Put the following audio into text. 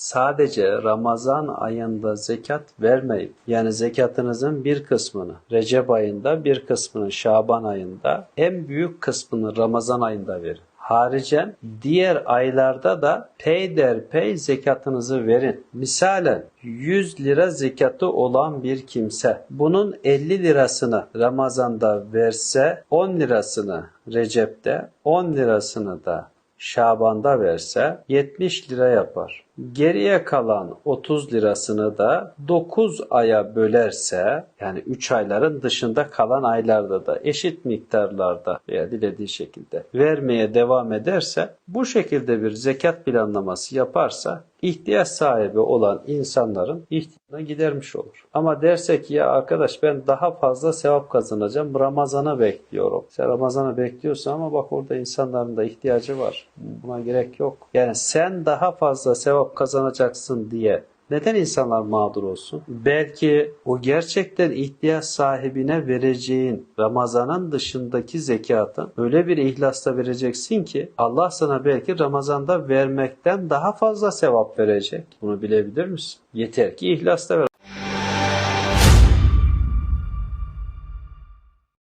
sadece Ramazan ayında zekat vermeyip yani zekatınızın bir kısmını Recep ayında bir kısmını Şaban ayında en büyük kısmını Ramazan ayında verin. Haricen diğer aylarda da peyderpey zekatınızı verin. Misalen 100 lira zekatı olan bir kimse bunun 50 lirasını Ramazan'da verse 10 lirasını Recep'te 10 lirasını da Şaban'da verse 70 lira yapar. Geriye kalan 30 lirasını da 9 aya bölerse yani 3 ayların dışında kalan aylarda da eşit miktarlarda veya dilediği şekilde vermeye devam ederse bu şekilde bir zekat planlaması yaparsa ihtiyaç sahibi olan insanların ihtiyacını gidermiş olur. Ama derse ki ya arkadaş ben daha fazla sevap kazanacağım Ramazan'ı bekliyorum. Sen Ramazan'ı bekliyorsun ama bak orada insanların da ihtiyacı var. Buna gerek yok. Yani sen daha fazla sevap kazanacaksın diye neden insanlar mağdur olsun? Belki o gerçekten ihtiyaç sahibine vereceğin Ramazan'ın dışındaki zekatın öyle bir ihlasla vereceksin ki Allah sana belki Ramazan'da vermekten daha fazla sevap verecek. Bunu bilebilir misin? Yeter ki ihlasla ver.